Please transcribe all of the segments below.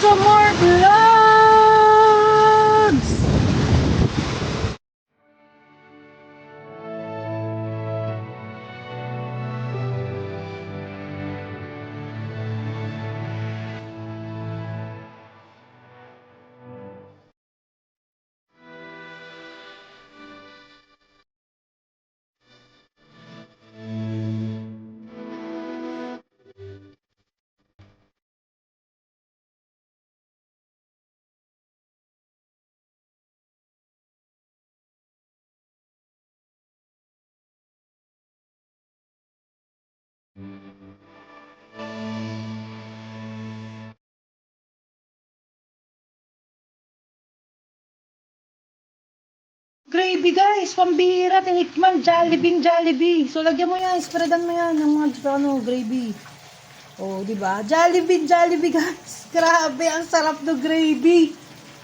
to more Gravy guys, pambira, tinikman, Jollibee, Jollibee. So lagyan mo yan, spreadan mo yan ng mga ano, gravy. Oh, di ba? Jollibee, Jollibee guys. Grabe, ang sarap ng gravy.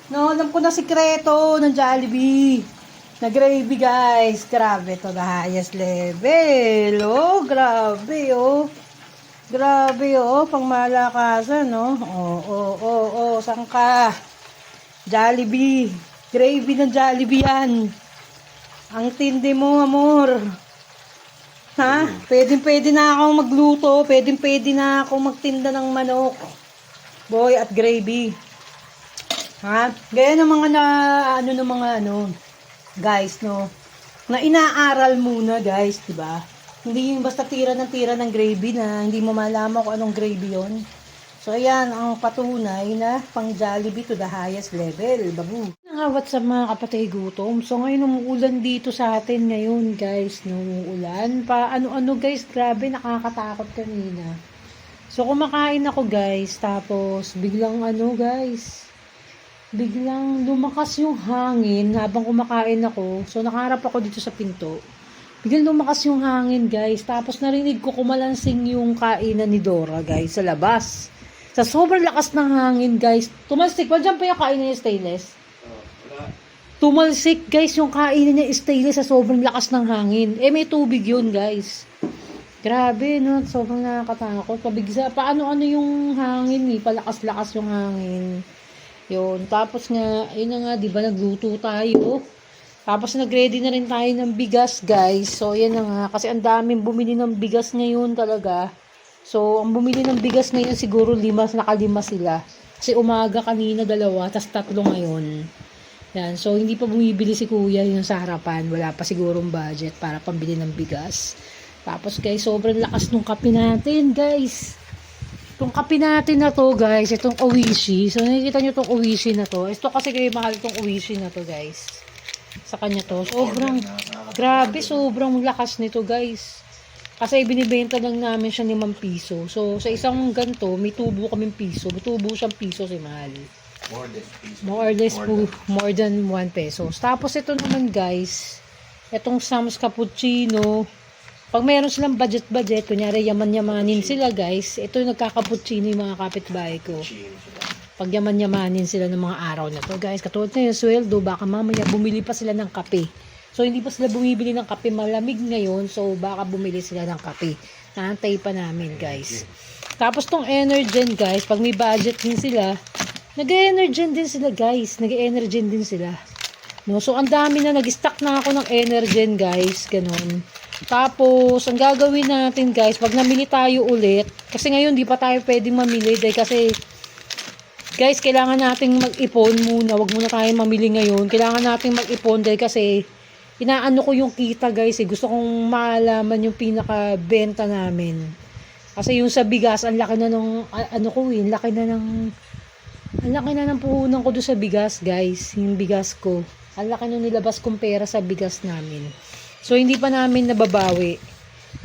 No, alam ko na sikreto ng Jollibee. Na gravy guys. Grabe to the highest level. Oh, grabe oh. Grabe oh, pang malakasan no. Oh, oh, oh, oh, saan ka? Jollibee. Gravy ng Jollibee yan. Ang tindi mo, amor. Ha? Pwede, pwede na ako magluto. Pwede, pwede na ako magtinda ng manok. Boy, at gravy. Ha? Gaya ng mga na, ano ng mga ano, guys, no? Na inaaral muna, guys, di ba? Hindi yung basta tira ng tira ng gravy na hindi mo malaman kung anong gravy yon. So, ayan, ang patunay na pang Jollibee to the highest level. Babu. Nangawat sa mga kapatid gutom. So, ngayon umuulan dito sa atin ngayon, guys. No, umuulan. Pa, ano-ano, guys. Grabe, nakakatakot kanina. So, kumakain ako, guys. Tapos, biglang ano, guys. Biglang lumakas yung hangin habang kumakain ako. So, nakaharap ako dito sa pinto. Biglang lumakas yung hangin, guys. Tapos, narinig ko kumalansing yung kainan ni Dora, guys, sa labas. Sa sobrang lakas ng hangin, guys. Tumalsik. Dyan pa yung kainan niya stainless. Tumalsik, guys, yung kainan niya stainless sa sobrang lakas ng hangin. Eh, may tubig yun, guys. Grabe, no? Sobrang nakakatakot. Pabigsa. Paano ano yung hangin, eh? Palakas-lakas yung hangin. Yun. Tapos nga, yun na nga, di ba, nagluto tayo. Tapos nag-ready na rin tayo ng bigas, guys. So, yan na nga. Kasi ang daming bumili ng bigas ngayon talaga. So, ang bumili ng bigas ngayon siguro lima, nakalima sila. Kasi umaga kanina dalawa, tas tatlo ngayon. Yan. So, hindi pa bumibili si kuya yung sa harapan. Wala pa sigurong budget para pambili ng bigas. Tapos guys, sobrang lakas nung kape natin, guys. Itong kape natin na to, guys, itong Oishi. So, nakikita nyo itong Oishi na to. Ito kasi kayo mahal itong Oishi na to, guys. Sa kanya to. Sobrang, grabe, sobrang lakas nito, guys. Kasi binibenta lang namin siya ni piso. So, sa isang ganto, may tubo kaming piso. May tubo siyang piso si Mahal. More. More or less po, more than 1 pesos. Tapos ito naman guys, itong Sam's Cappuccino, pag meron silang budget-budget, kunyari yaman-yamanin sila guys, ito yung nagkakapuccino yung mga kapitbahay ko. Pag yaman-yamanin sila ng mga araw na to guys, katulad na yung sweldo, baka mamaya bumili pa sila ng kape. So hindi pa sila bumibili ng kape, malamig ngayon, so baka bumili sila ng kape. Naantay pa namin guys. Tapos tong Energen guys, pag may budget din sila, nag-Energen din sila guys. Nag-Energen din sila. No, so ang dami na nag-stock na ako ng Energen guys, ganun. Tapos ang gagawin natin guys, pag namili tayo ulit, kasi ngayon di pa tayo pwedeng mamili dahil kasi guys, kailangan nating mag-ipon muna. Wag muna tayo mamili ngayon. Kailangan nating mag-ipon dahil kasi inaano ko yung kita guys eh. Gusto kong malaman yung pinaka-benta namin. Kasi yung sa bigas, ang laki na a- ano ko eh, laki na ng, ang laki na ng puhunan ko doon sa bigas guys. Yung bigas ko. Ang laki nung nilabas kong pera sa bigas namin. So, hindi pa namin nababawi.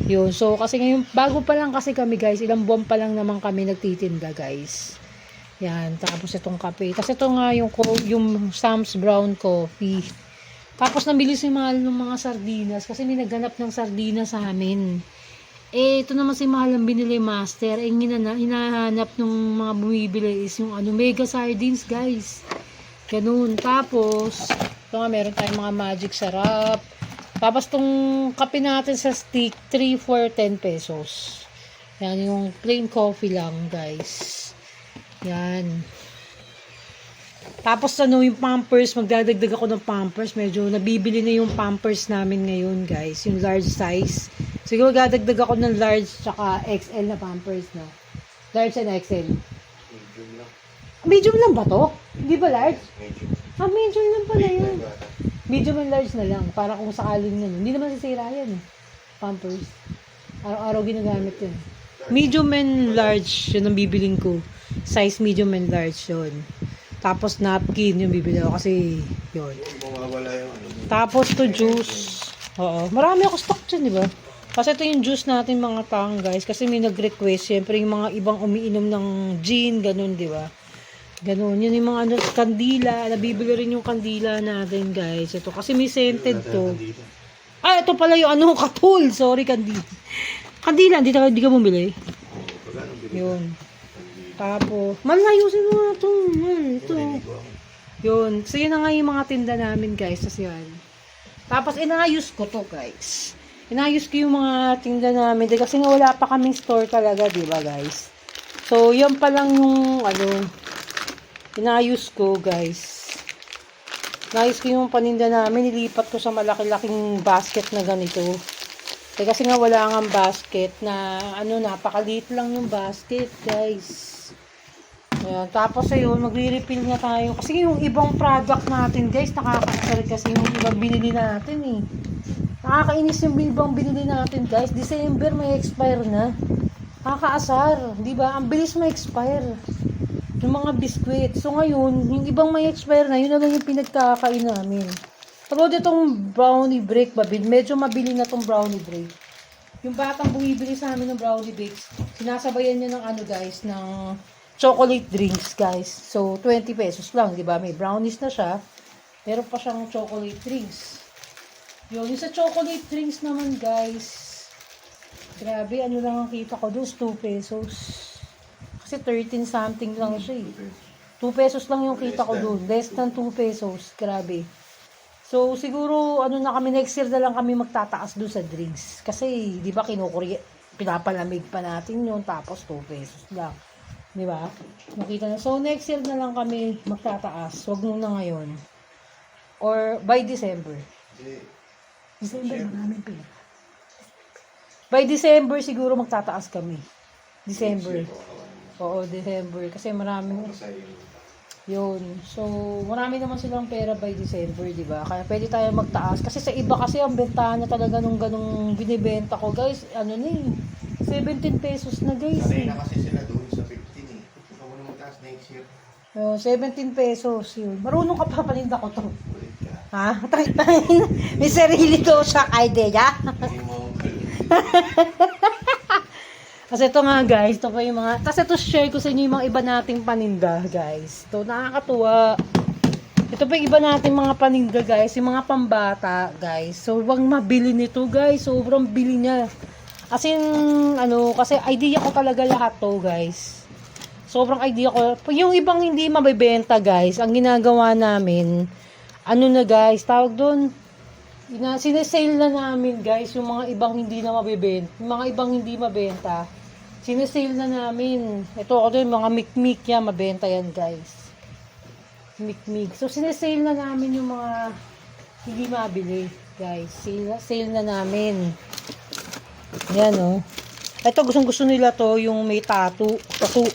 Yun. So, kasi ngayon, bago pa lang kasi kami guys, ilang buwan pa lang naman kami nagtitinda guys. Yan. Tapos itong kape. Tapos ito nga yung, yung Sam's Brown Coffee. Tapos nabili si Mahal ng mga sardinas kasi may nagganap ng sardinas sa amin. Eh, ito naman si Mahal ang binili master. Eh, hinana, hinahanap ng mga bumibili is yung ano, mega sardines, guys. Ganun. Tapos, ito nga, meron tayong mga magic sarap. Tapos, tong kape natin sa stick, 3 for 10 pesos. Yan, yung plain coffee lang, guys. Yan. Tapos ano, yung pampers, magdadagdag ako ng pampers. Medyo nabibili na yung pampers namin ngayon, guys. Yung large size. Siguro dadagdag ako ng large tsaka XL na pampers, no? Large and XL. Medium lang. Medium lang ba to? Hindi ba large? Medium. Ah, medium lang pala yun. Medium and large na lang. Para kung sakaling yun. Hindi naman sisira yan, eh. Pampers. Araw-araw ginagamit yun. Medium and large, yun ang bibiling ko. Size medium and large yun. Tapos napkin yung bibili ko kasi yun. Ano. Tapos to juice. Oo. Marami ako stock dyan, di ba? Kasi ito yung juice natin mga tang guys. Kasi may nag-request. Siyempre yung mga ibang umiinom ng gin, ganun, di ba? Ganun. Yun yung mga ano, kandila. Nabibili rin yung kandila natin guys. Ito. Kasi may scented to. Ah, ito pala yung ano, katul. Sorry, kandila. Kandila, hindi ka, hindi ka bumili. Yun. Tapos, malayusin mo na ito. Yan, ito. Yun. So, yun na nga yung mga tinda namin, guys. Tapos yan. Tapos, inayos ko to, guys. Inayos ko yung mga tinda namin. Kasi nga wala pa kaming store talaga, di ba, guys? So, yan pa lang yung, ano, inayos ko, guys. Inayos ko yung paninda namin. Nilipat ko sa malaki-laking basket na ganito. Eh, kasi nga wala nga basket na, ano, napakaliit lang yung basket, guys. Ayan. Tapos ayun, magre-refill na tayo. Kasi yung ibang product natin, guys, nakakasar kasi yung ibang binili natin eh. Nakakainis yung ibang binili natin, guys. December may expire na. Nakakaasar, di ba? Ang bilis may expire. Yung mga biskwit. So ngayon, yung ibang may expire na, yun na lang yung pinagkakain namin. Pero itong brownie break, babil, medyo mabili na tong brownie break. Yung batang bumibili sa amin ng brownie bakes, sinasabayan niya ng ano guys, ng chocolate drinks guys. So, 20 pesos lang, di ba? May brownies na siya. Meron pa siyang chocolate drinks. Yun, yung sa chocolate drinks naman guys, grabe, ano lang ang kita ko doon, 2 pesos. Kasi 13 something lang siya eh. 2 pesos lang yung kita ko doon. Less than 2 pesos. Grabe. So, siguro, ano na kami, next year na lang kami magtataas doon sa drinks. Kasi, di ba, kinukuri, pinapalamig pa natin yun, tapos 2 pesos lang. Di ba? Makita na. So, next year na lang kami magtataas. Huwag muna ngayon. Or, by December. Hindi. December, maraming pera. By December, siguro magtataas kami. December. Oo, December. Kasi maraming yun. So, marami naman silang pera by December, di ba? Kaya pwede tayo magtaas. Kasi sa iba kasi ang bentahan na talaga nung ganung binibenta ko, guys, ano na eh, 17 pesos na guys. Sanay na kasi sila doon sa 15 eh. Ikaw na magtaas next year. Oh, 17 pesos yun. Marunong ka pa paninda ko to. Ulit ka. Ha? Tay-tay. May sarili to sa idea. Hindi mo Kasi ito nga guys, ito pa yung mga, kasi ito share ko sa inyo yung mga iba nating paninda guys. Ito nakakatuwa. Ito pa yung iba nating mga paninda guys, yung mga pambata guys. So wag mabili nito guys, sobrang bili niya. As in, ano, kasi idea ko talaga lahat to guys. Sobrang idea ko. Yung ibang hindi mabibenta guys, ang ginagawa namin, ano na guys, tawag doon, sinesale na namin guys yung mga ibang hindi na mabibenta, yung mga ibang hindi mabenta. Sinesale na namin. Ito ako din, mga mikmik yan, mabenta yan guys. Mikmik. So sinesale na namin yung mga hindi mabili guys. Sale, sale na namin. Yan oh. Ito gustong gusto nila to, yung may tattoo. Tattoo.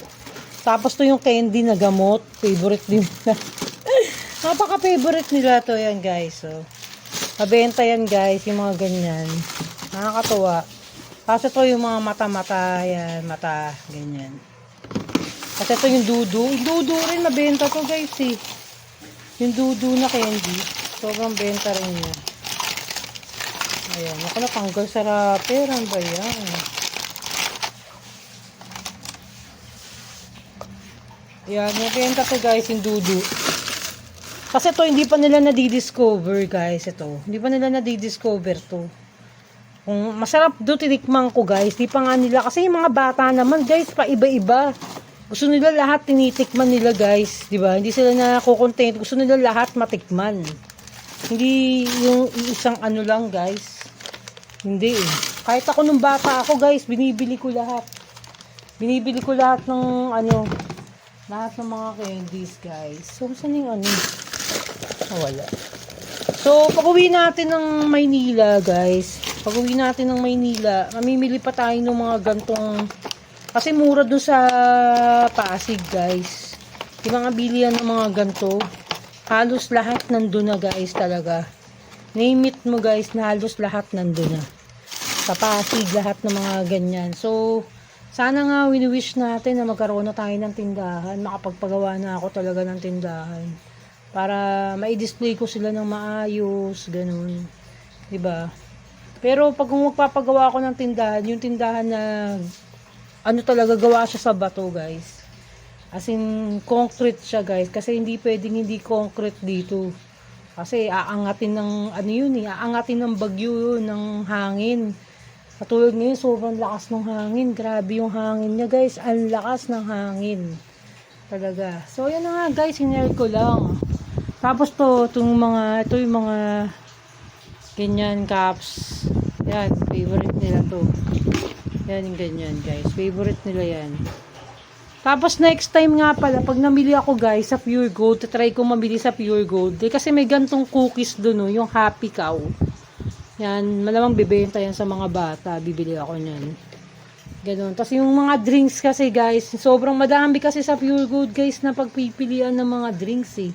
Tapos to yung candy na gamot. Favorite din. Napaka-favorite nila to yan guys. So, Mabenta yan guys, yung mga ganyan. Nakakatuwa. Tapos ito yung mga mata-mata, yan, mata, ganyan. At ito yung dudu. Yung dudu rin, mabenta to guys eh. Yung dudu na candy. Sobrang benta rin yun. Ayan, ako na tanggal sa rapper. Ano ba yan? Yan, mabenta to guys, yung dudu. Kasi to hindi pa nila nadidiscover guys ito. Hindi pa nila nadidiscover to. Kung masarap do tinikman ko guys, di pa nga nila kasi yung mga bata naman guys pa iba-iba. Gusto nila lahat tinitikman nila guys, di ba? Hindi sila nakokontent. Gusto nila lahat matikman. Hindi yung isang ano lang guys. Hindi eh. Kahit ako nung bata ako guys, binibili ko lahat. Binibili ko lahat ng ano, Lahat ng mga candies, guys. So, saan yung ano? Ah, wala. So, pag uwi natin ng Maynila, guys. Pag uwi natin ng Maynila, mamimili pa tayo ng mga gantong... Kasi mura doon sa Pasig, guys. Yung mga bilihan ng mga ganto. Halos lahat nandun na, guys, talaga. Name it mo, guys, na halos lahat nandun na. Sa Pasig, lahat ng mga ganyan. So, sana nga wini-wish natin na magkaroon na tayo ng tindahan. Makapagpagawa na ako talaga ng tindahan. Para mai-display ko sila ng maayos, ganun. 'Di ba? Pero pag kung magpapagawa ako ng tindahan, yung tindahan na ano talaga gawa siya sa bato, guys. As in, concrete siya, guys. Kasi hindi pwedeng hindi concrete dito. Kasi aangatin ng, ano yun eh, aangatin ng bagyo yun, ng hangin. Katulad ngayon, sobrang lakas ng hangin. Grabe yung hangin niya, guys. Ang lakas ng hangin. Talaga. So, yan na nga, guys. Hinare ko lang. Tapos to, itong mga, ito yung mga ganyan caps. Yan, favorite nila to. Yan yung ganyan, guys. Favorite nila yan. Tapos next time nga pala, pag namili ako guys sa Pure Gold, try ko mamili sa Pure Gold. Eh, kasi may gantong cookies doon, no, yung Happy Cow. Yan, malamang bibenta yan sa mga bata. Bibili ako niyan. Ganon. Tapos yung mga drinks kasi guys, sobrang madami kasi sa Pure Gold guys na pagpipilian ng mga drinks eh.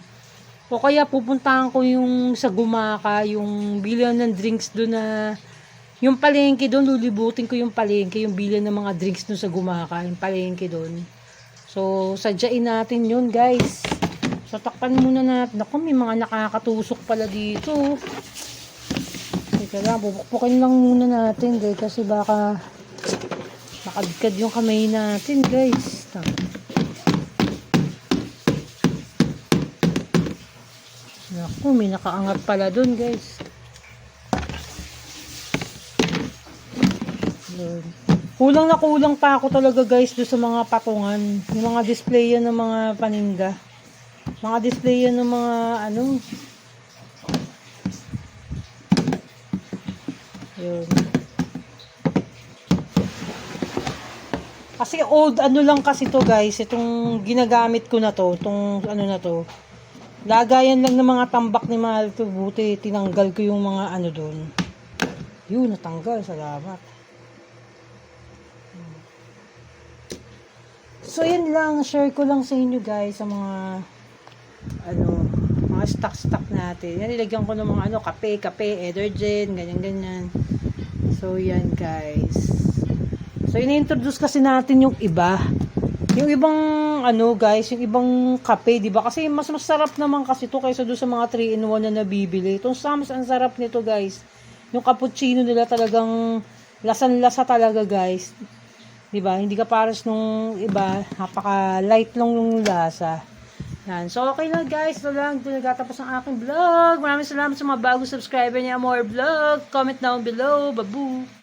O kaya pupuntahan ko yung sa Gumaka, yung bilihan ng drinks doon na yung palengke doon, lulibutin ko yung palengke, yung bilihan ng mga drinks doon sa Gumaka, yung palengke doon. So, sadyain natin yun, guys. So, takpan muna natin. Ako, may mga nakakatusok pala dito. Teka lang, bubukpukin lang muna natin, guys. Kasi baka makadkad yung kamay natin, guys. Naku, may nakaangat pala dun, guys. Lord. Kulang na kulang pa ako talaga guys do sa mga patungan. Yung mga display yan ng mga paninda. Mga display yan ng mga ano. Yun. Kasi old ano lang kasi to guys. Itong ginagamit ko na to. Itong ano na to. Lagayan lang ng mga tambak ni Mahal to. Buti tinanggal ko yung mga ano doon. Yun, natanggal. Salamat. So, yun lang. Share ko lang sa inyo guys sa mga ano, mga stock-stock natin. Yan, nilagyan ko ng mga ano, kape, kape, Edergen, ganyan-ganyan. So, yan guys. So, ini-introduce kasi natin yung iba. Yung ibang, ano guys, yung ibang kape, di ba? Kasi mas masarap naman kasi to kaysa doon sa mga 3-in-1 na nabibili. Itong Sam's, ang sarap nito guys. Yung cappuccino nila talagang lasan-lasa talaga guys. 'di ba? Hindi ka pares nung iba, napaka light lang yung lasa. Yan. So, okay lang guys. Ito lang. Ito nagtatapos ang aking vlog. Maraming salamat sa mga bagong subscriber niya. More vlog. Comment down below. Babu.